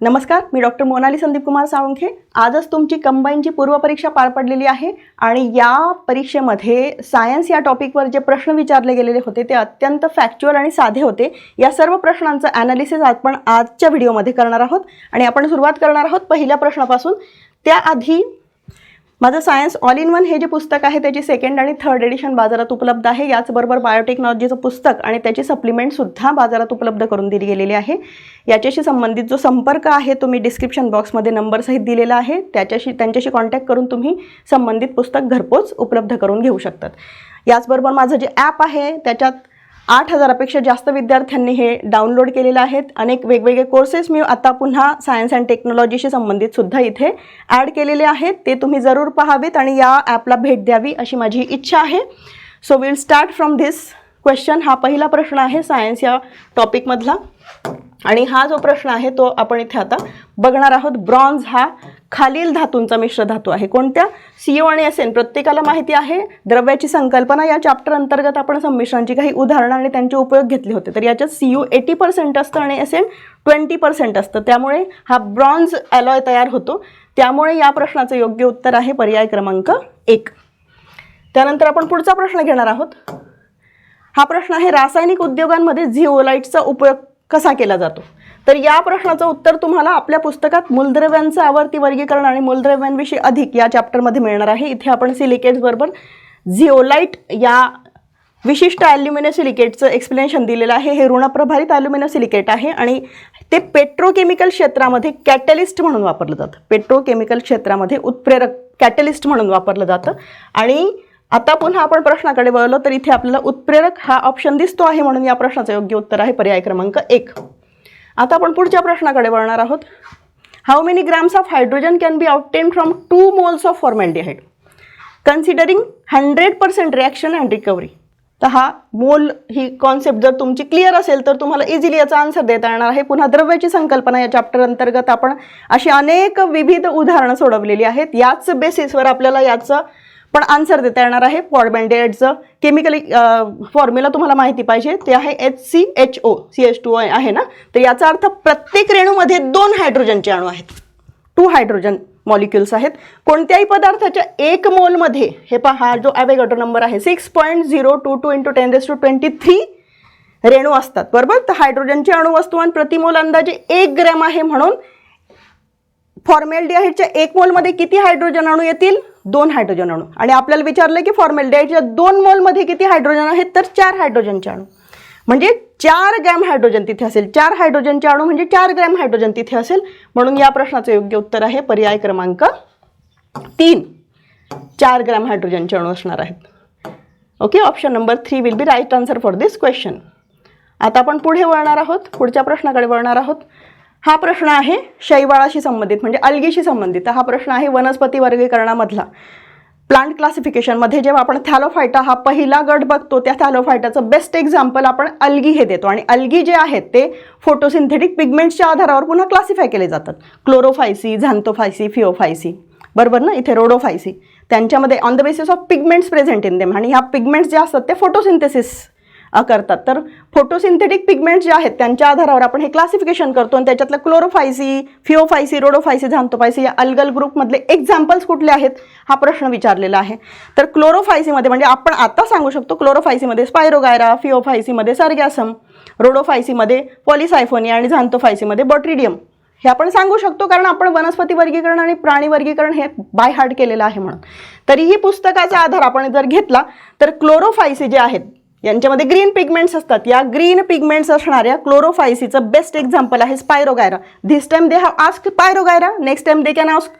नमस्कार मी डॉक्टर मोनाली संदीप कुमार साळुंखे. आजच तुमची कंबाईनची पूर्वपरीक्षा पार पडलेली आहे आणि या परीक्षेमध्ये सायन्स या टॉपिकवर जे प्रश्न विचारले गेलेले होते ते अत्यंत फॅक्च्युअल आणि साधे होते. या सर्व प्रश्नांचं ॲनालिसिस आपण आजच्या व्हिडिओमध्ये करणार आहोत आणि आपण सुरुवात करणार आहोत पहिल्या प्रश्नापासून. त्याआधी माझं सायन्स ऑल इन वन हे जे पुस्तक आहे त्याची सेकंड आणि थर्ड एडिशन बाजारात उपलब्ध आहे. याचबरोबर बायोटेक्नॉलॉजीचं पुस्तक आणि त्याची सप्लिमेंटसुद्धा बाजारात उपलब्ध करून दिली गेलेली आहे. याच्याशी संबंधित जो संपर्क आहे तो मी डिस्क्रिप्शन बॉक्समध्ये नंबरसहित दिलेला आहे. त्याच्याशी त्यांच्याशी कॉन्टॅक्ट करून तुम्ही संबंधित पुस्तक घरपोच उपलब्ध करून घेऊ शकतात. याचबरोबर माझं जे ॲप आहे त्याच्यात आठ हजारापेक्षा जास्त विद्यार्थ्यांनी हे डाउनलोड केलेलं आहेत. अनेक वेगवेगळे कोर्सेस मी आता पुन्हा सायन्स अँड टेक्नॉलॉजीशी संबंधित सुद्धा इथे ॲड केलेले आहेत. ते तुम्ही जरूर पाहावेत आणि या ॲपला भेट द्यावी अशी माझी इच्छा आहे. So will start from this question हा पहिला प्रश्न आहे सायन्स या टॉपिकमधला आणि हा जो प्रश्न आहे तो आपण इथे आता बघणार आहोत. ब्रॉन्झ हा खालील धातूंचा मिश्र धातू आहे. कोणत्या? सीओ आणि एस एन. प्रत्येकाला माहिती आहे. द्रव्याची संकल्पना या चॅप्टर अंतर्गत आपण संमिश्रांची काही उदाहरणं आणि त्यांचे उपयोग घेतले होते. तर याच्यात सीओ एटी पर्सेंट असतं आणि एस एन ट्वेंटी पर्सेंट असतं. त्यामुळे हा ब्रॉन्झ ॲलॉय तयार होतो. त्यामुळे या प्रश्नाचं योग्य उत्तर आहे पर्याय क्रमांक एक. त्यानंतर आपण पुढचा प्रश्न घेणार आहोत. हा प्रश्न आहे रासायनिक उद्योगांमध्ये झिओलाइटचा उपयोग कसा केला जातो? तर या प्रश्नाचं उत्तर तुम्हाला आपल्या पुस्तकात मूलद्रव्यांचं आवर्ती वर्गीकरण आणि मूलद्रव्यांविषयी अधिक या चॅप्टरमध्ये मिळणार आहे. इथे आपण सिलिकेट्सबरोबर झिओलाईट या विशिष्ट ॲल्युमिनियम सिलिकेटचं एक्सप्लेनेशन दिलेलं आहे. हे ऋणप्रभारित ॲल्युमिनियम सिलिकेट आहे आणि ते पेट्रोकेमिकल क्षेत्रामध्ये कॅटलिस्ट म्हणून वापरलं जातं. पेट्रोकेमिकल क्षेत्रामध्ये उत्प्रेरक कॅटलिस्ट म्हणून वापरलं जातं. आणि आता पुन्हा आपण प्रश्नाकडे वळलो तर इथे आपल्याला उत्प्रेरक हा ऑप्शन दिसतो आहे म्हणून या प्रश्नाचं योग्य उत्तर आहे. पर्याय क्रमांक एक. आता आपण पुढच्या प्रश्नाकडे वळणार आहोत. How many grams of hydrogen can be obtained from two moles of formaldehyde considering hundred percent reaction and recovery तर हा मोल ही कॉन्सेप्ट जर तुमची क्लिअर असेल तर तुम्हाला इझिली याचा आन्सर देता येणार आहे. पुन्हा द्रव्याची संकल्पना या चॅप्टर अंतर्गत आपण अशी अनेक विविध उदाहरणं सोडवलेली आहेत. याच बेसिसवर आपल्याला याचं पण आन्सर देता येणार आहे पॉडबँडेडचं केमिकली फॉर्म्युला तुम्हाला माहिती पाहिजे. ते आहे H C H O C H two आहे ना? तर याचा अर्थ प्रत्येक रेणूमध्ये दोन हायड्रोजनचे अणू आहेत. टू हायड्रोजन मॉलिक्युल्स आहेत. कोणत्याही पदार्थाच्या एक मोलमध्ये हे पहा जो ॲवेगॅटो नंबर आहे six point zero two two into ten raise to twenty three रेणू असतात बरोबर? तर हायड्रोजनचे अणु वस्तुमान प्रतिमोल अंदाजे एक ग्रॅम आहे म्हणून फॉर्मेल डी आहेच्या एक मोलमध्ये किती हायड्रोजन अणू येतील? दोन हायड्रोजन अणू. आणि आपल्याला विचारलं की फॉर्मेल डाईटच्या दोन मोलमध्ये किती हायड्रोजन आहेत तर चार हायड्रोजनचे अणू. म्हणजे चार ग्रॅम हायड्रोजन तिथे असेल. चार हायड्रोजनचे अणू म्हणजे चार ग्रॅम हायड्रोजन तिथे असेल. म्हणून या प्रश्नाचं योग्य उत्तर आहे पर्याय क्रमांक तीन. चार ग्रॅम हायड्रोजनचे अणू असणार आहेत. Okay option number three will be right answer for this question आता आपण पुढे वळणार आहोत. पुढच्या प्रश्नाकडे वळणार आहोत. हा प्रश्न आहे शैवाळाशी संबंधित म्हणजे अलगीशी संबंधित. हा प्रश्न आहे वनस्पती वर्गीकरणामधला. प्लांट क्लासिफिकेशनमध्ये जेव्हा आपण थॅलोफायटा हा पहिला गट बघतो त्या थॅलोफायटाचं बेस्ट एक्झाम्पल आपण अल्गी हे देतो. आणि अल्गी जे आहेत ते फोटोसिंथेटिक पिगमेंट्सच्या आधारावर पुन्हा क्लासिफाय केले जातात. क्लोरोफायसी झांतोफायसी फिओफायसी बरोबर ना? इथे रोडोफायसी त्यांच्यामध्ये on the basis of pigments present in them आणि ह्या पिगमेंट्स जे असतात ते फोटोसिंथेसिस करतात. तर फोटोसिंथेटिक पिगमेंट्स जे आहेत त्यांच्या आधारावर आपण हे क्लासिफिकेशन करतो आणि त्याच्यातलं क्लोरोफायसी फिओफायसी रोडोफायसी झांतोफायसी या अल्गल ग्रुपमधले एक्झाम्पल्स कुठले आहेत? हा प्रश्न विचारलेला आहे. तर क्लोरोफायसीमध्ये म्हणजे आपण आता सांगू शकतो क्लोरोफायसीमध्ये स्पायरोगायरा फिओफायसीमध्ये सर्गॅसम रोडोफायसीमध्ये पॉलिसायफोनिया आणि झांतोफायसीमध्ये बॉट्रिडियम हे आपण सांगू शकतो कारण आपण वनस्पती वर्गीकरण आणि प्राणी वर्गीकरण हे बाय हार्ट केलेलं आहे म्हणून. तरीही पुस्तकाचा आधार आपण जर घेतला तर क्लोरोफायसी जे आहेत यांच्यामध्ये ग्रीन पिगमेंट्स असतात. या ग्रीन पिगमेंट्स असणाऱ्या क्लोरोफायसीचं बेस्ट एक्झाम्पल आहे Spirogyra this time they have ask Spirogyra next time they can ask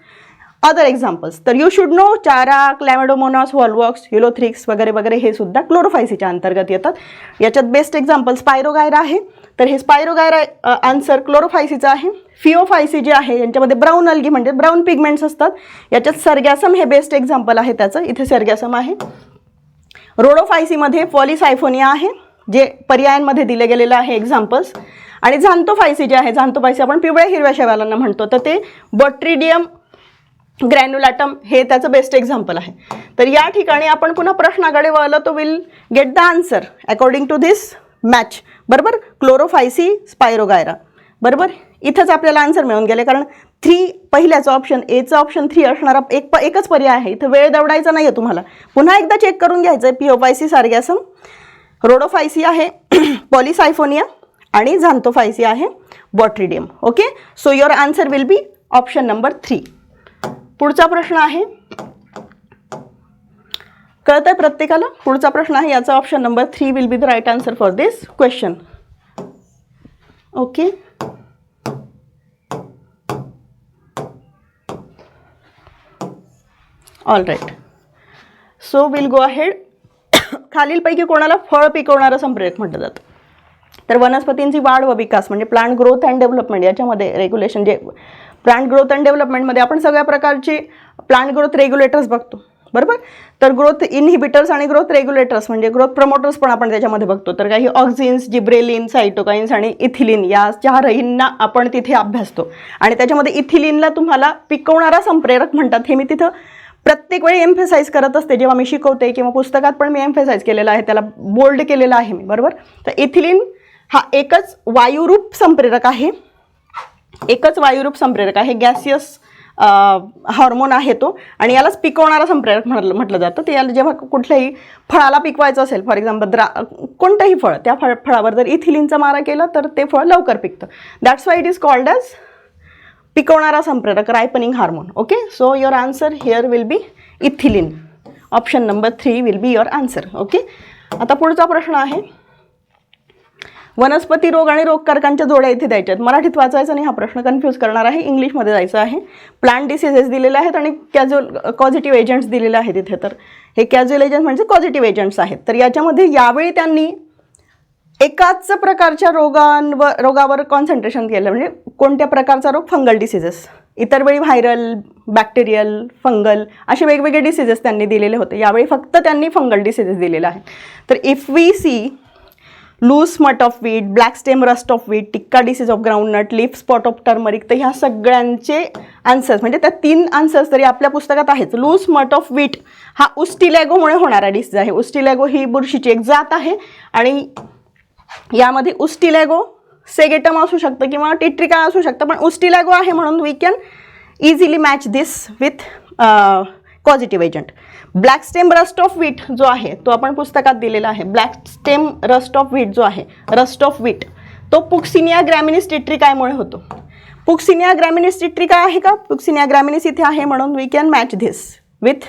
other examples तर you should know Chara Chlamydomonas Volvox युलोथ्रिक्स वगैरे वगैरे हे सुद्धा क्लोरोफायसीच्या अंतर्गत येतात. याच्यात बेस्ट एक्झाम्पल स्पायरोगायरा आहे. तर हे स्पायरोगायरा आन्सर क्लोरोफायसीचं आहे. फिओफायसी जे आहे यांच्यामध्ये ब्राऊन अल्गी म्हणजे ब्राऊन पिगमेंट्स असतात. याच्यात सर्गॅसम हे बेस्ट एक्झाम्पल आहे त्याचं. इथे सर्गॅसम आहे. रोडोफायसीमध्ये पॉलिसायफोनिया आहे जे पर्यायांमध्ये दिले गेलेलं आहे एक्झाम्पल्स आणि झांतोफायसी जे आहे झांतोफायसी आपण पिवळ्या हिरव्या शेवालांना म्हणतो. तर ते बॉट्रिडियम ग्रॅन्युलाटम हे त्याचं बेस्ट एक्झाम्पल आहे. तर या ठिकाणी आपण पुन्हा प्रश्नाकडे वळलं तो will get the answer according to this match बरोबर? Chlorophyceae spirogyra. बरोबर? इथंच आपल्याला आन्सर मिळून गेले. कारण थ्री पहिल्याचं ऑप्शन एचं ऑप्शन थ्री असणारा एक प एकच पर्याय आहे. इथं वेळ दवडायचा नाही आहे तुम्हाला. पुन्हा एकदा चेक करून घ्यायचं आहे पीओपायसी सार्गॅसम रोडोफायसी आहे पॉलिसायफोनिया आणि झांतोफायसी आहे Botrydium okay so your answer will be option number three पुढचा प्रश्न आहे. कळत आहे प्रत्येकाला? पुढचा प्रश्न आहे. याचा option number three will be the right answer for this question okay all right so will go ahead खालीलपैकी कोणाला फळ पिकवणारं संप्रेरक म्हटलं जातं? तर वनस्पतींची वाढ व विकास म्हणजे प्लांट ग्रोथ अँड डेव्हलपमेंट याच्यामध्ये रेग्युलेशन जे प्लांट ग्रोथ अँड डेव्हलपमेंटमध्ये आपण सगळ्या प्रकारचे प्लांट ग्रोथ रेग्युलेटर्स बघतो. बरोबर? तर ग्रोथ इनहिबिटर्स आणि ग्रोथ रेग्युलेटर्स म्हणजे ग्रोथ प्रमोटर्स पण आपण त्याच्यामध्ये बघतो. तर काही ऑक्झिन्स जिब्रेलिन सायटोकाइन्स आणि इथिलिन या रहींना आपण तिथे अभ्यासतो. आणि त्याच्यामध्ये इथिलिनला तुम्हाला पिकवणारा संप्रेरक म्हणतात. हे मी तिथं प्रत्येक वेळी एम्फेसाईज करत असते जेव्हा मी शिकवते किंवा पुस्तकात पण मी एम्फेसाईज केलेलं आहे त्याला बोल्ड केलेलं आहे मी बरोबर? तर इथिलिन हा एकच वायुरूप संप्रेरक आहे. एकच वायुरूप संप्रेरक आहे. गॅसियस हॉर्मोन आहे तो. आणि यालाच पिकवणारा संप्रेरक म्हटलं म्हटलं जातं. ते याला जेव्हा कुठल्याही फळाला पिकवायचं असेल फॉर एक्झाम्पल द्रा कोणतंही फळ त्या फळ फळावर जर इथिलिनचा मारा केला तर ते फळ लवकर पिकतं. That's why it is called as पिकवणारा संप्रेरक ripening hormone okay so your answer here will be ethylene option number three will be your answer okay आता पुढचा प्रश्न आहे. वनस्पती रोग आणि रोगकारकांच्या जोड्या इथे द्यायच्या आहेत. मराठीत वाचायचं नाही हा प्रश्न कन्फ्यूज करणार आहे. इंग्लिशमध्ये जायचं आहे. प्लांट डिसिजेस दिलेले आहेत आणि कॅज्युअल पॉझिटिव्ह एजंट्स दिलेले आहेत इथे तर. हे कॅज्युअल एजंट म्हणजे पॉझिटिव्ह एजंट्स आहेत. तर याच्यामध्ये यावेळी त्यांनी एकाच प्रकारच्या रोगांवर रोगावर कॉन्सन्ट्रेशन केलं म्हणजे कोणत्या प्रकारचा रोग? फंगल डिसिजेस इतर वेळी व्हायरल बॅक्टेरियल फंगल असे वेगवेगळे डिसिजेस त्यांनी दिलेले होते. यावेळी फक्त त्यांनी फंगल डिसिजेस दिलेला आहे तर if we see loose smut of wheat black stem rust of wheat tikka disease of groundnut leaf spot of turmeric तर ह्या सगळ्यांचे आन्सर्स म्हणजे त्या तीन आन्सर्स तरी आपल्या पुस्तकात आहेच लूज मट ऑफ वीट हा उस्टिलॅगोमुळे होणारा डिसीज आहे. उस्टिलॅगो ही बुरशीची एक जात आहे आणि यामध्ये उस्टिलॅगो सेगेटम असू शकतं किंवा टिट्रिका असू शकतं पण उस्टिलॅगो आहे म्हणून we can easily match this with positive agent black stem rust of wheat जो आहे तो आपण पुस्तकात दिलेला आहे. Black stem rust of wheat जो आहे रस्ट ऑफ वीट तो पुक्सिनिया ग्रॅमिनिस टिट्रिकायमुळे होतो. पुक्सिनिया ग्रॅमिनिस टिट्रिका आहे का? पुक्सिनिया ग्रॅमिनिस इथे आहे म्हणून we can match this with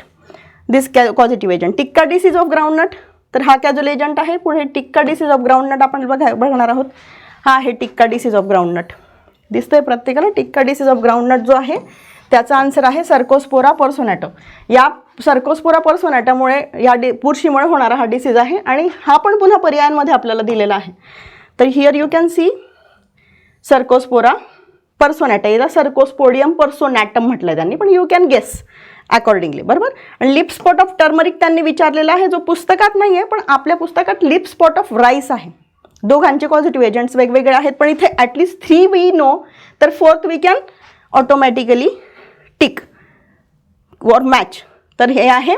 this causative agent tikka disease of groundnut तर हा कॅज्युअल एजंट आहे. पुढे टिक्का डिसीज ऑफ ग्राउंडनट आपण बघा बघणार आहोत. हा आहे टिक्का डिसीज ऑफ ग्राउंडनट दिसतंय प्रत्येकाला टिक्का डिसीज ऑफ ग्राउंडनट जो आहे त्याचा आन्सर आहे सर्कोस्पोरा पर्सोनॅटो या सर्कोस्पोरा पर्सोनॅटामुळे या डि बुरशीमुळे होणारा हा डिसीज आहे आणि हा पण पुन्हा पर्यायांमध्ये आपल्याला दिलेला आहे. तर here you can see Cercospora personata याला सर्कोस्पोडियम पर्सोनॅटम म्हटलं त्यांनी पण यू कॅन गेस अकॉर्डिंगली बरोबर? आणि लिप स्पॉट ऑफ टर्मरिक त्यांनी विचारलेला आहे जो पुस्तकात नाही आहे पण आपल्या पुस्तकात लिप स्पॉट ऑफ राईस आहे. दोघांचे पॉझिटिव्ह एजंट्स वेगवेगळे आहेत पण इथे at least three we know तर fourth we can automatically tick or match तर हे आहे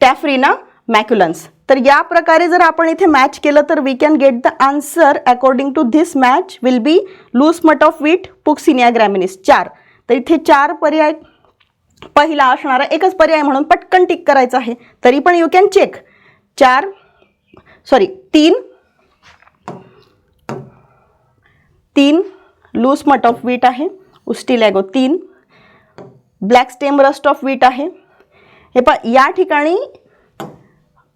टॅफ्रिना मॅक्युलन्स तर या प्रकारे जर आपण इथे मॅच केलं तर we can get the answer according to this match will be loose smut of wheat Puccinia graminis चार. तर इथे चार पर्याय पहिला असणारा एकच पर्याय म्हणून पटकन टिक करायचा आहे. तरी पण यू कॅन चेक चार सॉरी तीन तीन लूज मट ऑफ वीट आहे. उस्टिलॅगो तीन black stem rust of wheat आहे. हे पा या ठिकाणी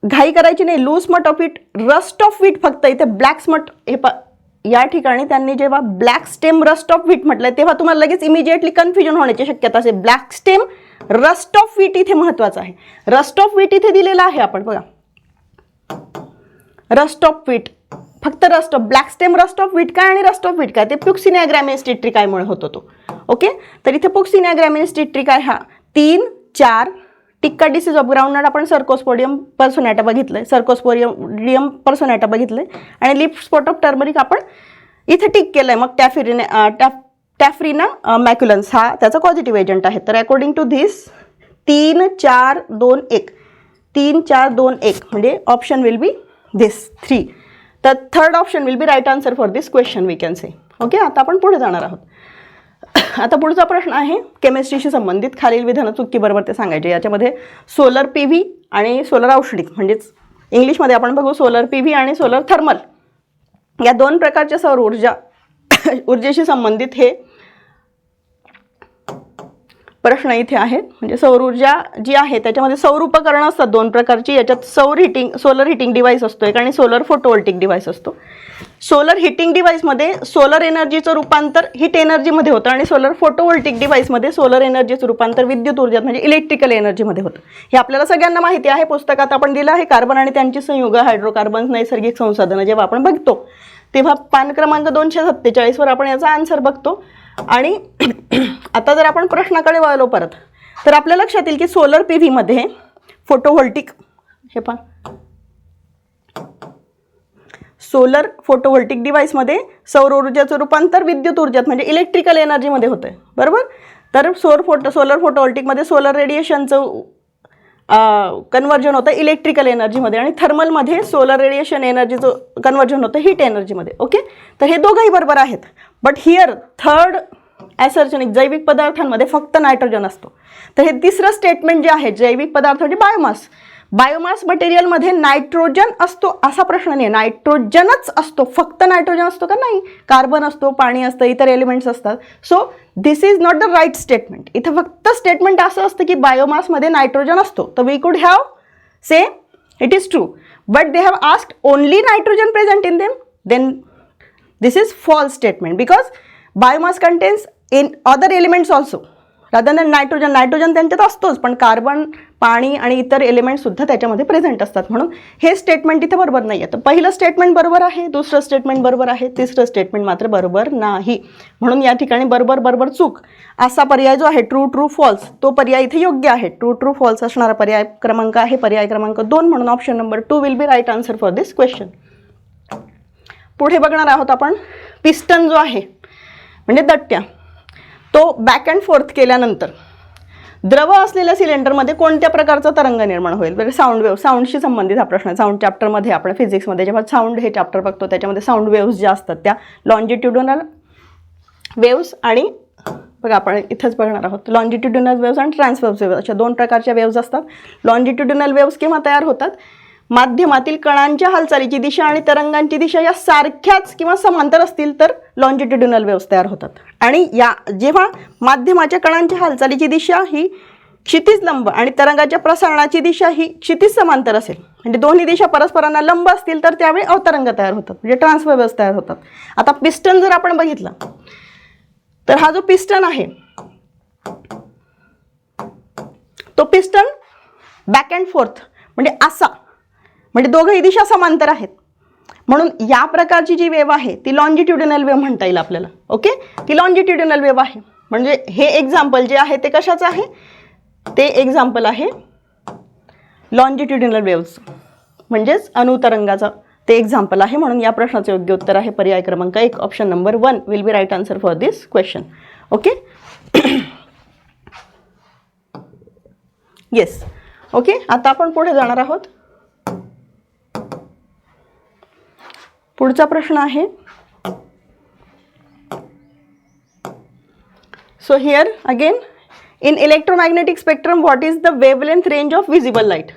घाई करायची नाही. Loose smut of wheat rust of wheat फक्त इथे ब्लॅक स्मट हे पा या ठिकाणी त्यांनी जेव्हा black stem rust of wheat म्हटलं तेव्हा तुम्हाला लगेच इमिजिएटली कन्फ्युजन होण्याची शक्यता असेल. Black stem rust of wheat इथे महत्त्वाचं आहे. रस्ट ऑफ व्हीट इथे दिलेला आहे आपण बघा. रस्ट ऑफ वीट फक्त rust of black stem rust of wheat काय आणि रस्ट ऑफ वीट काय? ते पुक्सिनिया ग्रॅमिनिस टिट्रिकायमुळे होतो तो. ओके तर इथे पुक्सिनिया ग्रॅमिनिस काय हा तीन चार टिक्का डिसीज ऑफ ग्राउंडनट आपण सर्कोस्पोडियम पर्सोनॅटा बघितलंय सर्कोस्पोडियम पर्सोनॅटा बघितलंय. आणि लिप स्पॉट ऑफ टर्मरिक आपण इथे टिक केलंय मग टॅफिरिने टॅफ टॅफ्रिना मॅक्युलन्स हा त्याचा पॉझिटिव्ह एजंट आहे. तर अकॉर्डिंग टू धिस तीन चार दोन एक. तीन चार दोन एक. म्हणजे option will be this three तर third option will be right answer for this question we can say okay आता आपण पुढे जाणार आहोत. आता पुढचा प्रश्न आहे केमिस्ट्रीशी संबंधित खालील विधानं चुकी बरोबर ते सांगायचे. याच्यामध्ये सोलर पी व्ही आणि सोलर औष्णिक म्हणजेच इंग्लिशमध्ये आपण बघू सोलर पी व्ही आणि सोलर थर्मल या दोन प्रकारच्या सौर ऊर्जा ऊर्जेशी संबंधित हे प्रश्न इथे आहेत. म्हणजे सौर ऊर्जा जी आहे त्याच्यामध्ये सौर उपकरणं असतात दोन प्रकारची. याच्यात सौर हिटिंग सोलर हिटिंग डिव्हाइस असतो एक आणि सोलर फोटोवोल्टिक डिव्हाइस असतो. सोलर हिटिंग डिव्हाइसमध्ये सोलर एनर्जीचं रूपांतर हिट एनर्जीमध्ये होतं आणि सोलर फोटोवोल्टिक डिव्हाइसमध्ये सोलर एनर्जीचं रूपांतर विद्युत ऊर्जात म्हणजे इलेक्ट्रिकल एनर्जीमध्ये होतं. हे आपल्याला सगळ्यांना माहिती आहे. पुस्तकात आपण दिलं आहे कार्बन आणि त्यांची संयुग हायड्रोकार्बन नैसर्गिक संसाधनं जेव्हा आपण बघतो तेव्हा पान क्रमांक दोनशे सत्तेचाळीसवर आपण याचा आन्सर बघतो. आणि आता जर आपण प्रश्नाकडे वळलो परत तर आपल्या लक्षात येईल की सोलर पी व्हीमध्ये फोटोव्होल्टिक हे पण सोलर फोटोव्होल्टिक डिव्हाइसमध्ये सौर ऊर्जेचं रूपांतर विद्युत ऊर्जात म्हणजे इलेक्ट्रिकल एनर्जीमध्ये होतं आहे बरोबर? तर सौर फोटो सोलर फोटोव्होल्टिकमध्ये सोलर रेडिएशनचं कन्वर्जन होतं इलेक्ट्रिकल एनर्जीमध्ये आणि थर्मलमध्ये सोलर रेडिएशन एनर्जीचं कन्वर्जन होतं हीट एनर्जीमध्ये ओके तर हे दोघंही बरोबर आहेत. बट हिअर थर्ड ॲसर्जनिक जैविक पदार्थांमध्ये फक्त नायट्रोजन असतो. तर हे तिसरं स्टेटमेंट जे आहे जैविक पदार्थ म्हणजे बायोमास बायोमास मटेरियलमध्ये नायट्रोजन असतो असा प्रश्न नाही. नायट्रोजनच असतो. फक्त नायट्रोजन असतो का नाही? कार्बन असतो पाणी असतं इतर एलिमेंट्स असतात. So this is not the right statement इथं फक्त स्टेटमेंट असं असतं की बायोमासमध्ये नायट्रोजन असतो. तर we could have say it is true but they have asked only nitrogen present in them then this is false statement because biomass contains in other elements also rather than nitrogen nitrogen त्यांच्यात असतोच पण carbon पाणी आणि इतर element सुद्धा त्याच्यामध्ये present असतात. म्हणून हे स्टेटमेंट इथे बरोबर नाही आहे तर पहिलं स्टेटमेंट बरोबर आहे दुसरं स्टेटमेंट बरोबर आहे तिसरं स्टेटमेंट मात्र बरोबर नाही. म्हणून या ठिकाणी बरोबर बरोबर चूक. असा पर्याय जो आहे ट्रू ट्रू फॉल्स तो पर्याय इथे योग्य आहे. ट्रू ट्रू फॉल्स असणारा पर्याय क्रमांक आहे पर्याय क्रमांक दोन म्हणून option number two will be right answer for this question पुढे बघणार आहोत आपण. पिस्टन जो आहे म्हणजे दट्ट्या. तो बॅक अँड फोर्थ केल्यानंतर द्रव असलेल्या सिलेंडरमध्ये कोणत्या प्रकारचा तरंग निर्माण होईल? म्हणजे साऊंड वेव्ह साऊंडशी संबंधित हा प्रश्न. साऊंड चॅप्टरमध्ये आपण फिजिक्समध्ये जेव्हा साऊंड हे चॅप्टर बघतो त्याच्यामध्ये साऊंड वेव्स ज्या असतात त्या लॉन्जिट्युडनल वेव्स आणि बघा आपण इथंच बघणार आहोत. लॉन्जिट्युडनल वेव्स आणि ट्रान्सवर्स वेव्स अशा दोन प्रकारच्या वेव्स असतात. लॉन्जिट्युडनल वेव्स केव्हा तयार होतात? माध्यमातील कणांच्या हालचालीची दिशा आणि तरंगांची दिशा या सारख्याच किंवा समांतर असतील तर लॉन्जिट्युडिनल वेव्स तयार होतात. आणि या जेव्हा माध्यमाच्या कणांच्या हालचालीची दिशा ही क्षितिज लंब आणि तरंगाच्या प्रसारणाची दिशा ही क्षितिज समांतर असेल. म्हणजे दोन्ही दिशा परस्परांना लंब असतील तर त्यावेळी अवतरंग तयार होतात. म्हणजे ट्रान्सवेव्स तयार होतात. आता पिस्टन जर आपण बघितलं तर हा जो पिस्टन आहे तो पिस्टन बॅक अँड फोर्थ म्हणजे असा म्हणजे दोघंही दिशा समांतर आहेत. म्हणून या प्रकारची जी वेव आहे ती लॉन्जिट्युडनल वेव म्हणता येईल आपल्याला. ओके? ती लॉन्जिट्युडनल वेव आहे. म्हणजे हे एक्झाम्पल जे आहे ते कशाचं आहे? ते एक्झाम्पल आहे लॉन्जिट्युडनल वेव्स म्हणजेच अनुतरंगाचं ते एक्झाम्पल आहे. म्हणून या प्रश्नाचं योग्य उत्तर आहे पर्याय क्रमांक एक option number one will be right answer for this question okay? Yes okay? आता आपण पुढे जाणार आहोत. पुढचा प्रश्न आहे. So here again in electromagnetic spectrum what is the wavelength range of visible light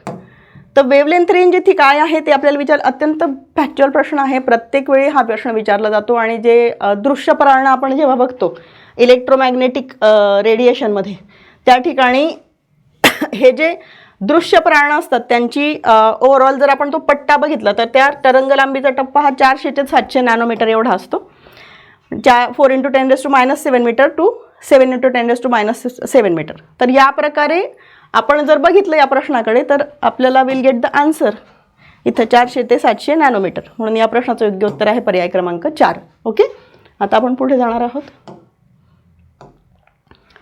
तर वेवलेंथ रेंज इथे काय आहे ते आपल्याला विचार अत्यंत फॅक्च्युअल प्रश्न आहे. प्रत्येक वेळी हा प्रश्न विचारला जातो आणि जे अ, दृश्य प्राण आपण जेव्हा बघतो इलेक्ट्रोमॅग्नेटिक रेडिएशनमध्ये त्या ठिकाणी हे जे दृश्य प्राण असतात. त्यांची ओव्हरऑल जर आपण तो पट्टा बघितला तर त्या तरंगलांबीचा टप्पा हा चारशे ते सातशे नॅनोमीटर एवढा असतो. चा four into ten raise to minus seven metre to seven into ten raise to minus seven metre तर या प्रकारे आपण जर बघितलं या प्रश्नाकडे तर आपल्याला विल गेट द आन्सर इथं चारशे ते सातशे नॅनोमीटर म्हणून या प्रश्नाचं योग्य उत्तर आहे पर्याय क्रमांक चार. ओके आता आपण पुढे जाणार आहोत.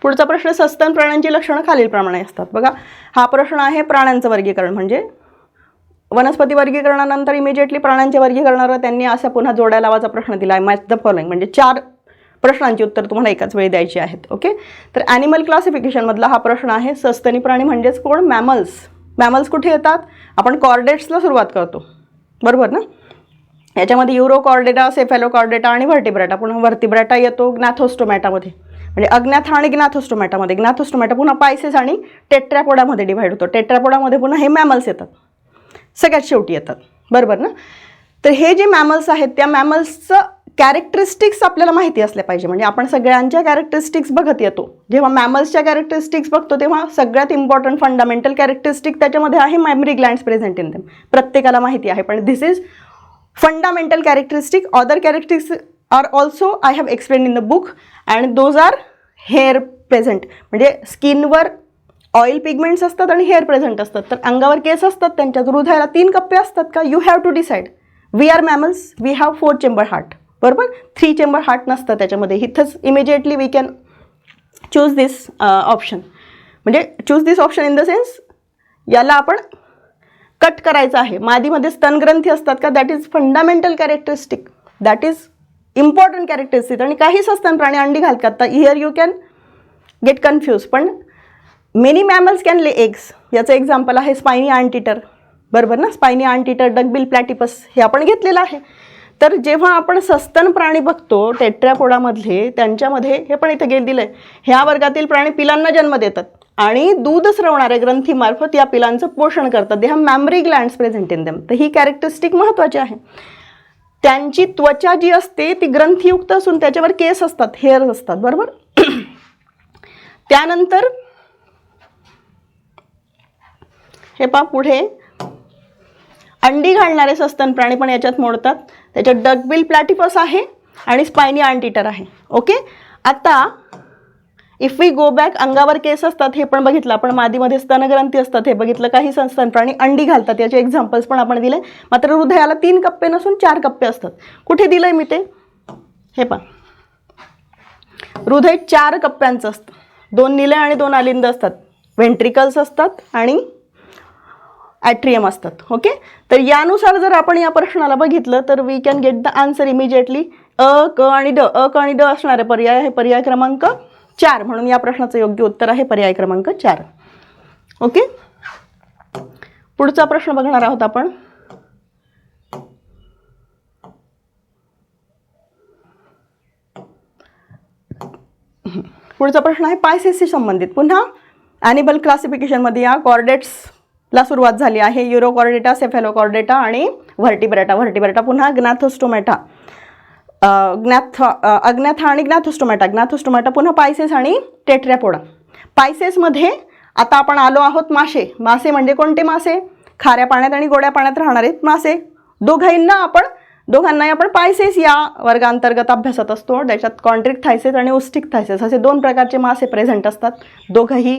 पुढचा प्रश्न सस्तन प्राण्यांची लक्षणं खालीलप्रमाणे असतात. बघा हा प्रश्न आहे प्राण्यांचं वर्गीकरण. म्हणजे वनस्पती वर्गीकरणानंतर इमिजिएटली प्राण्यांच्या वर्गीकरणावर त्यांनी असा पुन्हा जोड्या लावाचा प्रश्न दिला. आहे मॅच द फॉलोइंग म्हणजे चार प्रश्नांची उत्तर तुम्हाला एकाच वेळी द्यायची आहेत. ओके तर ॲनिमल क्लासिफिकेशनमधला हा प्रश्न आहे. सस्तनी प्राणी म्हणजेच कोण? मॅमल्स मॅमल्स कुठे येतात? आपण कॉर्डेट्सला सुरुवात करतो. बरोबर ना? याच्यामध्ये युरो कॉर्डेटा सेफॅलो कॉर्डेटा आणि व्हर्टिब्रॅटा पुन्हा व्हर्टिब्रॅटा येतो. ग्नॅथोस्टोमॅटामध्ये म्हणजे अज्ञात आणि ज्ञाथोस्टोमॅटामध्ये ज्ञाथोस्टोमॅटा पुन्हा पायसेस आणि टेट्रॅपोडामध्ये डिव्हाइड होतो. टेट्रॅपोडामध्ये पुन्हा हे मॅमल्स येतात. सगळ्यात शेवटी येतात. बरोबर ना? तर हे जे मॅमल्स आहेत त्या मॅमल्सचं कॅरेक्टरिस्टिक्स आपल्याला माहिती असल्या पाहिजे. म्हणजे आपण सगळ्यांच्या कॅरेक्टरिस्टिक्स बघत येतो. जेव्हा मॅमल्सच्या कॅरेक्टरिस्टिक्स बघतो तेव्हा सगळ्यात इम्पॉर्टंट फंडामेंटल कॅरेक्टरिस्टिक त्याच्यामध्ये आहे memory glands present in them प्रत्येकाला माहिती आहे. पण this is fundamental characteristic other characteristic are also I have explain in the book and those are hair present म्हणजे स्किनवर ऑइल पिगमेंट्स असतात आणि हेअर प्रेझेंट असतात. तर अंगावर केस असतात त्यांच्या हृदयाला तीन कप्पे असतात का? You have to decide we are mammals we have four chamber heart बरोबर? थ्री चेंबर हार्ट नसतं त्याच्यामध्ये. इथंच immediately we can choose this option म्हणजे choose this option in the sense याला आपण कट करायचं आहे. मादीमध्ये स्तनग्रंथी असतात का? That is fundamental characteristic that is important characteristic आणि काही सस्तन प्राणी अंडी घालतात. तर here you can get confuse पण many mammals can lay eggs याचं एक्झाम्पल आहे स्पायनी आंटीटर बरोबर ना? स्पायनी आंटीटर डगबिल प्लॅटिपस हे आपण घेतलेलं आहे. तर जेव्हा आपण सस्तन प्राणी बघतो टेट्रॅपोडामधले त्यांच्यामध्ये हे पण इथे गेल दिलं आहे ह्या वर्गातील प्राणी पिलांना जन्म देतात. आणि दूध स्रवणाऱ्या ग्रंथीमार्फत या पिलांचं पोषण करतात. They have mammary glands present in them तर ही कॅरेक्टरिस्टिक महत्त्वाची आहे. त्यांची त्वचा जी असते ती ग्रंथीयुक्त असून त्याच्यावर केस असतात हेअर असतात बरोबर? त्यानंतर हे पा पुढे. अंडी घालणारे सस्तन प्राणी पण याच्यात मोडतात. त्याच्यात डगबिल प्लॅटिपस आहे आणि स्पायनी आंटीटर आहे. ओके? आता इफ वी गो बॅक अंगावर केस असतात हे पण बघितलं. आपण मादीमध्ये स्तनग्रंथी असतात हे बघितलं. काही संस्थान प्राणी अंडी घालतात याचे एक्झाम्पल्स पण आपण दिले. मात्र हृदयाला तीन कप्पे नसून चार कप्पे असतात. कुठे दिलंय मी ते? हे पण हृदय चार कप्प्यांचं असतं. दोन निले आणि दोन आलिंद असतात. व्हेंट्रिकल्स असतात आणि ॲट्रियम असतात. ओके तर यानुसार जर आपण या प्रश्नाला बघितलं तर we can get the answer immediately अ क आणि ड. अ क आणि ड असणारे पर्याय हे पर्याय क्रमांक चार म्हणून या प्रश्नाचं योग्य उत्तर आहे. पर्याय क्रमांक चार. ओके? पुढचा प्रश्न बघणार आहोत आपण. पुढचा प्रश्न आहे पायसेसशी संबंधित. पुन्हा ॲनिमल क्लासिफिकेशनमध्ये या कॉर्डेट्सला सुरुवात झाली आहे. युरो कॉर्डेटा सेफेलोकॉर्डेटा आणि व्हर्टिब्रेटा व्हर्टिब्रेटा पुन्हा ग्नाथोस्टोमॅटा ज्ञात अज्ञाथा आणि ज्ञाथोस्टोमॅटा ज्ञाथोस्टोमॅटा पुन्हा पायसेस आणि टेट्रॅपोडा पायसेसमध्ये आता आपण आलो आहोत मासे. मासे म्हणजे कोणते मासे? खाऱ्या पाण्यात आणि गोड्या पाण्यात राहणारे मासे. दोघांना आपण दोघांनाही आपण पायसेस या वर्गांतर्गत अभ्यासत असतो. त्याच्यात कॉन्ट्रिक थायसेस आणि उस्टिक थायसेस असे दोन प्रकारचे मासे प्रेझेंट असतात. दोघंही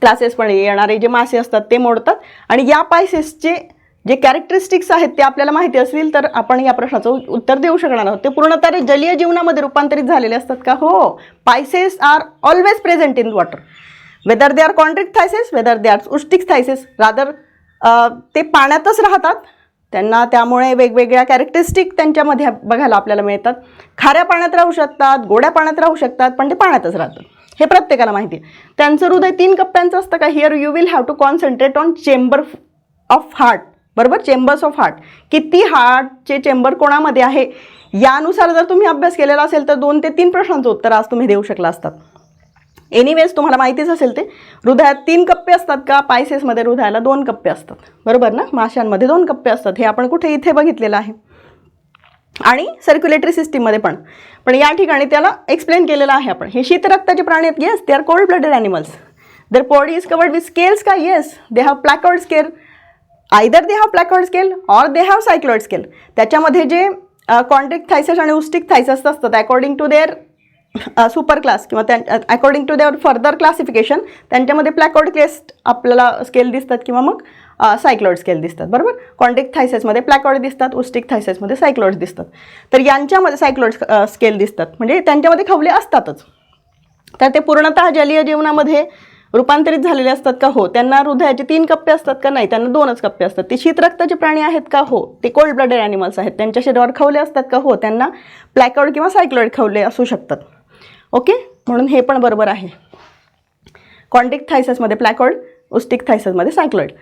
क्लासेस पण येणारे जे मासे असतात ते मोडतात. आणि या पायसेसचे जे कॅरेक्टरिस्टिक्स आहेत ते आपल्याला माहिती असतील तर आपण या प्रश्नाचं उत्तर देऊ शकणार आहोत. ते पूर्णतः जलीय जीवनामध्ये रूपांतरित झालेले असतात का? हो. Pisces are always present in water whether they are Chondrichthyes whether they are Osteichthyes rather ते पाण्यातच राहतात. त्यांना त्यामुळे वेगवेगळ्या कॅरेक्टरिस्टिक त्यांच्यामध्ये बघायला आपल्याला मिळतात. खाऱ्या पाण्यात राहू शकतात गोड्या पाण्यात राहू शकतात पण ते पाण्यातच राहतात हे प्रत्येकाला माहिती आहे. त्यांचं हृदय तीन कप्प्यांचं असतं का? Here you will have to concentrate on chamber of heart बरोबर? चेंबर्स ऑफ हार्ट किती हार्टचे चेंबर कोणामध्ये आहे? यानुसार जर तुम्ही अभ्यास केलेला असेल तर दोन ते तीन प्रश्नांचं उत्तर आज तुम्ही देऊ शकला असतात. एनिवेज तुम्हाला माहितीच असेल ते. हृदयात तीन कप्पे असतात का? पायसेसमध्ये हृदयाला दोन कप्पे असतात. बरोबर ना? माशांमध्ये दोन कप्पे असतात. हे आपण कुठे इथे बघितलेलं आहे. आणि सर्क्युलेटरी सिस्टीममध्ये पण. पण या ठिकाणी त्याला एक्सप्लेन केलेलं आहे आपण. हे शीतरक्ताचे प्राणी आहेत. Yes they are cold blooded animals their body is covered with scales का? Yes they have placoid scale either they have placoid scale or they have cycloid scale त्याच्यामध्ये जे कॉन्ट्रिक थायसेस आणि उस्टिक थायसेस असतात according to their super class किंवा त्या according to their further classification त्यांच्यामध्ये placoid क्लेस्ट आपल्याला scale दिसतात किंवा मग सायक्लॉइड स्केल दिसतात बरोबर? कॉन्ट्रिक थायसेसमध्ये प्लॅकॉर्ड दिसतात उस्टिक थायसेसमध्ये सायक्लॉइड्स दिसतात. तर यांच्यामध्ये सायक्लॉइड स्केल दिसतात. म्हणजे त्यांच्यामध्ये खवले असतातच. तर ते पूर्णतः जलीय जीवनामध्ये रूपांतरित झालेले असतात का? हो. त्यांना हृदयाचे तीन कप्पे असतात का? नाही. त्यांना दोनच कप्पे असतात. ते शीतरक्ताचे प्राणी आहेत का? हो. ते कोल्ड ब्लडेड ॲनिमल्स आहेत. त्यांच्या शरीरावर खवले असतात का? हो. त्यांना प्लॅकॉर्ड किंवा सायक्लॉइड खवले असू शकतात. ओके? म्हणून हे पण बरोबर आहे. कॉन्टिक थायससमध्ये प्लॅकॉर्ड उस्टिक थायससमध्ये सायक्लॉइड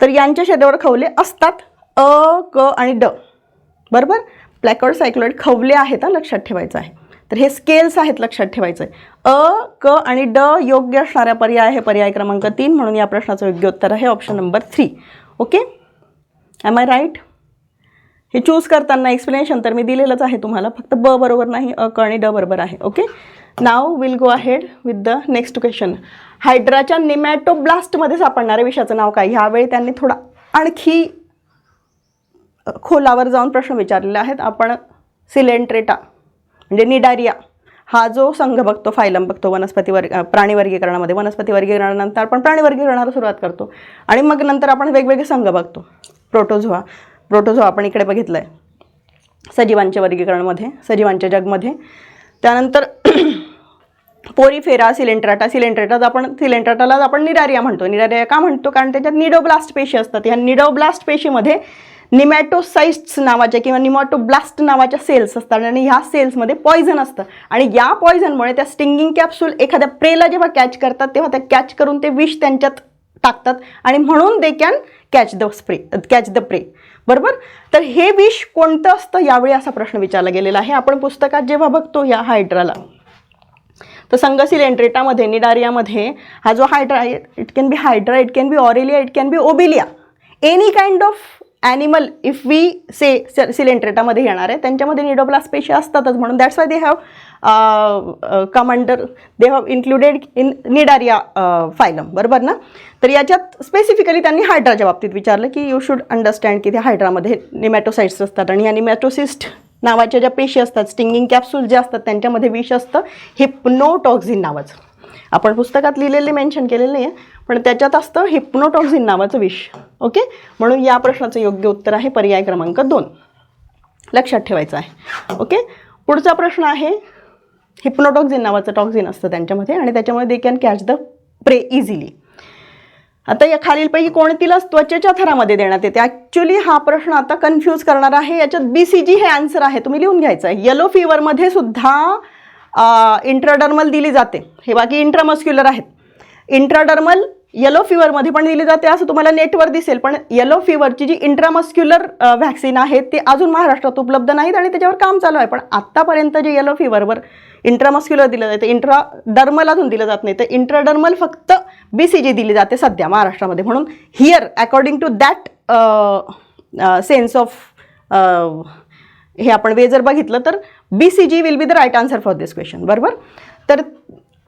तर यांच्या शरीरावर खवले असतात. अ क आणि ड. बरोबर? प्लॅकॉर्ड सायक्लॉइड खवले आहेत हा लक्षात ठेवायचं आहे. तर हे स्केल्स आहेत लक्षात ठेवायचं आहे अ क आणि ड योग्य असणाऱ्या पर्याय आहे पर्याय क्रमांक तीन म्हणून या प्रश्नाचं योग्य उत्तर आहे option number three okay am I right हे चूज करताना एक्सप्लेनेशन तर मी दिलेलंच आहे तुम्हाला. फक्त ब बरोबर नाही अ क आणि ड बरोबर आहे. Okay now will go ahead with the next question हायड्राच्या निमॅटोब्लास्टमध्ये सापडणाऱ्या विषयाचं नाव काय? ह्यावेळी त्यांनी थोडा आणखी खोलावर जाऊन प्रश्न विचारलेले आहेत. आपण सिलेंट्रेटा म्हणजे निडारिया हा जो संघ बघतो फायलम बघतो वनस्पती वर्ग प्राणी वर्गीकरणामध्ये. वनस्पती वर्गीकरणानंतर आपण प्राणी वर्गीकरणाला सुरुवात करतो. आणि मग नंतर आपण वेगवेगळे संघ बघतो. प्रोटोझोआ. प्रोटोझोआ आपण इकडे बघितलं आहे सजीवांच्या वर्गीकरणामध्ये सजीवांच्या जगमध्ये. त्यानंतर पोरीफेरा सिलेंट्राटा. सिलेंट्रेटात आपण सिलेंट्राटालाच आपण निडारिया म्हणतो. निडारिया का म्हणतो? कारण त्याच्यात निडोब्लास्ट पेशी असतात. ह्या निडोब्लास्ट पेशीमध्ये निमॅटोसाइट्स नावाच्या किंवा निमॅटोब्लास्ट नावाच्या सेल्स असतात आणि ह्या सेल्समध्ये पॉयझन असतं. आणि या पॉयझनमुळे त्या स्टिंगिंग कॅप्सूल एखाद्या प्रेला जेव्हा कॅच करतात तेव्हा त्या कॅच करून ते विष त्यांच्यात टाकतात आणि म्हणून they can catch the spray catch the prey बरोबर? तर हे विष कोणतं असतं यावेळी असा प्रश्न विचारला गेलेला आहे. आपण पुस्तकात जेव्हा बघतो या हायड्राला तर संगसिल एन्ट्रेटामध्ये निडारियामध्ये हा जो Hydra it can be Hydra it can be Aurelia it can be Obelia any kind of animal if we say सिलेंट्रेटामध्ये येणार आहे त्यांच्यामध्ये निडोप्लास पेशी असतातच. म्हणून that's why they have commander they have included in Cnidaria phylum बरोबर ना? तर याच्यात स्पेसिफिकली त्यांनी हायड्राच्या बाबतीत विचारलं की यू शुड अंडरस्टँड की ते हायड्रामध्ये निमॅटोसाइट्स असतात आणि या निमॅटोसिस्ट नावाच्या ज्या पेशी असतात स्टिंगिंग कॅप्सूल जे असतात त्यांच्यामध्ये विष असतं हिप्नोटॉक्झिन नावाचं. आपण पुस्तकात लिहिलेले मेन्शन केलेलं नाही आहे पण त्याच्यात असतं हिप्नोटॉक्झिन नावाचं विष. ओके म्हणून या प्रश्नाचं योग्य उत्तर आहे पर्याय क्रमांक दोन. लक्षात ठेवायचं आहे. ओके पुढचा प्रश्न आहे हिप्नोटॉक्झिन नावाचं टॉक्झिन असतं त्यांच्यामध्ये आणि त्याच्यामुळे they can catch the prey easily आता या खालीलपैकी कोणतीलाच त्वचेच्या थरामध्ये देण्यात येते? ॲक्च्युली हा प्रश्न आता कन्फ्यूज करणार आहे. याच्यात बी सी जी हे आन्सर आहे. तुम्ही लिहून घ्यायचं आहे. येलो फीवरमध्ये सुद्धा इंट्राडर्मल दिली जाते. हे बाकी इंट्रामस्क्युलर आहेत. इंट्राडर्मल येलो फीवरमध्ये पण दिली जाते असं तुम्हाला नेटवर दिसेल पण येलो फीवरची जी इंट्रामस्क्युलर व्हॅक्सिन आहे ते अजून महाराष्ट्रात उपलब्ध नाहीत आणि त्याच्यावर काम चालू आहे. पण आत्तापर्यंत जे येलो फीवरवर इंट्रामस्क्युलर दिलं जातं इंट्राडर्मल अजून दिलं जात नाही. तर इंट्राडर्मल फक्त बी सी जी दिली जाते सध्या महाराष्ट्रामध्ये. म्हणून here according to that sense of हे आपण वे जर बघितलं तर B C G will be the right answer for this question बरोबर? तर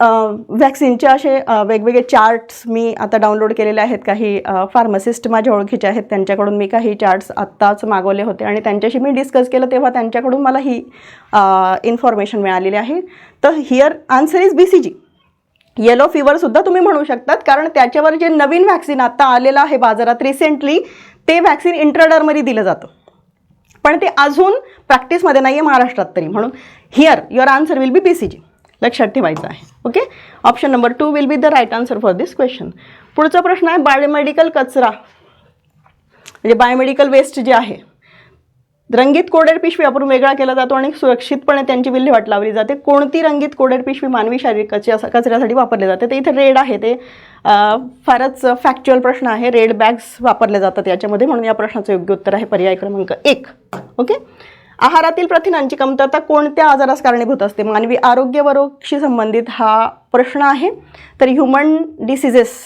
व्हॅक्सिनचे असे वेगवेगळे चार्ट्स मी आता डाउनलोड केलेले आहेत. काही फार्मासिस्ट माझ्या ओळखीचे आहेत. त्यांच्याकडून मी काही चार्ट्स आत्ताच मागवले होते आणि त्यांच्याशी मी डिस्कस केलं तेव्हा त्यांच्याकडून मला ही इन्फॉर्मेशन मिळालेली आहे. तर here answer is B C G yellow फीवरसुद्धा तुम्ही म्हणू शकतात कारण त्याच्यावर जे नवीन व्हॅक्सिन आत्ता आलेलं आहे बाजारात रिसेंटली ते व्हॅक्सिन इंट्रडरमध्ये दिलं जातं. पण ते अजून प्रॅक्टिसमध्ये नाही आहे महाराष्ट्रात तरी. म्हणून here your answer will be B C G लक्षात ठेवायचं आहे. Okay option number two will be the right answer for this question पुढचा प्रश्न आहे बायोमेडिकल कचरा. म्हणजे बायोमेडिकल वेस्ट जे आहे रंगीत कोडेड पिशवी वापरून वेगळा केला जातो आणि सुरक्षितपणे त्यांची विल्हेवाट लावली जाते. कोणती रंगीत कोडेड पिशवी मानवी शारीरिक कचऱ्या कचऱ्यासाठी वापरली जाते? ते इथे रेड आहे ते. फारच फॅक्च्युअल प्रश्न आहे. रेड बॅग्स वापरले जातात याच्यामध्ये. म्हणून या प्रश्नाचं योग्य उत्तर आहे पर्याय क्रमांक एक. ओके? आहारातील प्रथिनांची कमतरता कोणत्या आजारास कारणीभूत असते? मानवी आरोग्य व रोगशी संबंधित हा प्रश्न आहे. तर ह्युमन डिसिजेस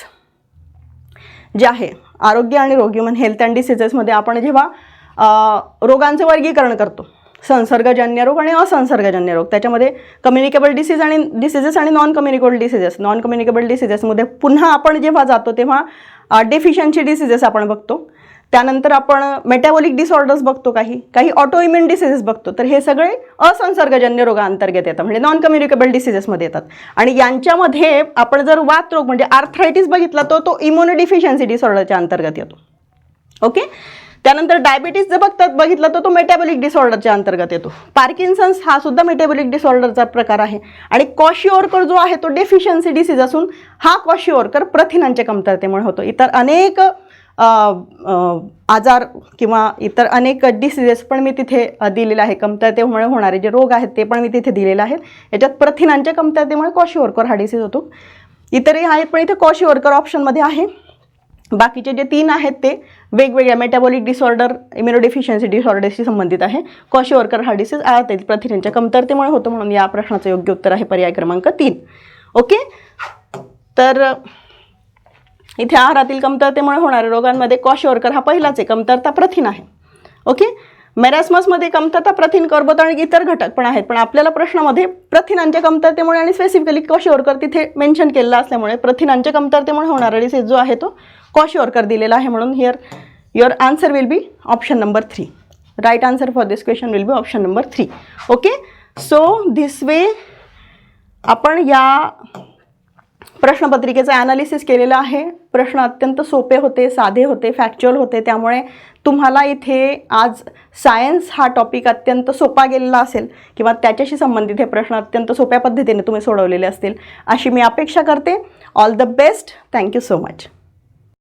जे आहे आरोग्य आणि रोग ह्युमन हेल्थ अँड डिसिजेसमध्ये आपण जेव्हा रोगांचं वर्गीकरण करतो. संसर्गजन्य रोग आणि असंसर्गजन्य रोग. त्याच्यामध्ये कम्युनिकेबल डिसीज आणि डिसीजेस आणि non communicable diseases non communicable डिसीजेसमध्ये पुन्हा आपण जेव्हा जातो तेव्हा डेफिशियन्सी डिसिजेस आपण बघतो. त्यानंतर आपण मेटॅबॉलिक डिसऑर्डर्स बघतो काही काही ऑटो इम्युन डिसिजेस बघतो. तर हे सगळे असंसर्गजन्य रोगांतर्गत येतात. म्हणजे नॉन कम्युनिकेबल डिसीजेसमध्ये येतात. आणि यांच्यामध्ये आपण जर वात रोग म्हणजे आर्थरायटिस बघितला तो तो इम्युनो डिफिशियन्सी डिसऑर्डरच्या अंतर्गत येतो. ओके त्यानंतर डायबिटीस जर बघतात बघितलं तर तो मेटॅबॉलिक डिसऑर्डरच्या अंतर्गत येतो. पार्किन्सन्स हा सुद्धा मेटॅबॉलिक डिसऑर्डरचा प्रकार आहे. आणि कॉशिओरकर जो आहे तो डेफिशियन्सी डिसीज असून हा कॉशिओरकर प्रथिनांच्या कमतरतेमुळे होतो. इतर अनेक आजार किंवा इतर अनेक डिसिजेस पण मी तिथे दिलेले आहे. कमतरतेमुळे होणारे जे रोग आहेत ते पण मी तिथे दिलेले आहेत. याच्यात प्रथिनांच्या कमतरतेमुळे कॉशिओरकर हा डिसीज होतो. इतरही आहेत पण इथे कॉशिओरकर ऑप्शनमध्ये आहे. बाकीचे जे तीन आहेत ते वेगवेगळ्या मेटाबॉलिक डिसऑर्डर इम्युनोडेफिशियन्सी डिसऑर्डरशी संबंधित आहे. कॉशिओरकर हा डिसीज आळत प्रथिनांच्या कमतरतेमुळे होतो म्हणून या प्रश्नाचं योग्य उत्तर आहे पर्याय क्रमांक तीन. ओके तर इथे आहारातील कमतरतेमुळे होणाऱ्या रोगांमध्ये कॉशिओरकर हा पहिलाच आहे कमतरता प्रथिन आहे. ओके मेरॅस्मसमध्ये कमतरता प्रथिन कर्बोत आणि इतर घटक पण आहेत. पण आपल्याला प्रश्नामध्ये प्रथिनांच्या कमतरतेमुळे आणि स्पेसिफिकली कॉशिओरकर तिथे मेन्शन केलेला असल्यामुळे प्रथिनांच्या कमतरतेमुळे होणारा डिसीज जो आहे तो कॉश कॉशिओरकर दिलेला आहे म्हणून here your answer will be option number three right answer for this question will be option number three okay so this way आपण या प्रश्नपत्रिकेचं ॲनालिसिस केलेलं आहे. प्रश्न अत्यंत सोपे होते साधे होते फॅक्च्युअल होते. त्यामुळे तुम्हाला इथे आज सायन्स हा टॉपिक अत्यंत सोपा गेलेला असेल किंवा त्याच्याशी संबंधित हे प्रश्न अत्यंत सोप्या पद्धतीने तुम्ही सोडवलेले असतील अशी मी अपेक्षा करते. All the best thank you so much